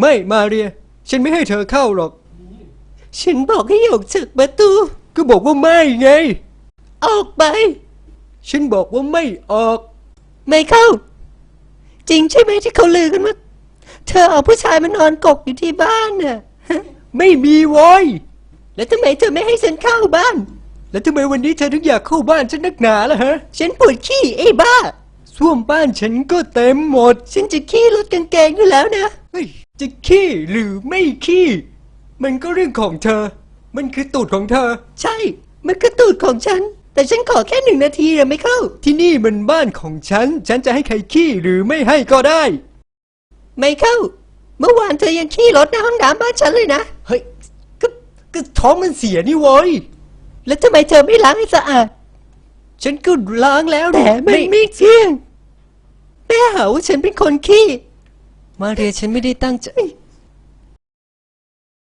ไม่มาเรีย ฉันไม่ให้เธอเข้าหรอก ฉันบอกให้ออกจากประตู ก็บอกว่าไม่ไง ออกไป ฉันบอกว่าไม่ออก ไม่เข้า จริงใช่ไหมที่เขาลือกันว่าเธอเอาผู้ชายมานอนกกอยู่ที่บ้านน่ะฮะไม่มีโวอยแล้วทำไมเธอไม่ให้ฉันเข้าบ้าน แล้วทำไมวันนี้เธอถึงอยากเข้าบ้านฉันนักหนาล่ะฮะ ฉันปวดขี้ไอ้บ้า ส้วมบ้านฉันก็เต็มหมด ฉันจะขี้รถกางเกงอยู่แล้วนะ เฮ้ย จะขี้หรือไม่ขี้ มันก็เรื่องของเธอ มันคือตูดของเธอ ใช่ มันคือตูดของฉัน แต่ฉันขอแค่หนึ่งนาทีนะไม่เข้า ที่นี่มันบ้านของฉัน ฉันจะให้ใครขี้หรือไม่ให้ก็ได้ ไม่เข้า เมื่อวานเธอยังขี้รถในห้องน้ำบ้านฉันเลยนะ เฮ้ย ก็ก็ท้องมันเสียนี่โว้ย แล้วทำไมเธอไม่ล้างให้สะอาด ฉันก็ล้างแล้วแต่มันไม่เที่ยงแม่หาว่าฉันเป็นคนขี้ มาเรียฉันไม่ได้ตั้งใจ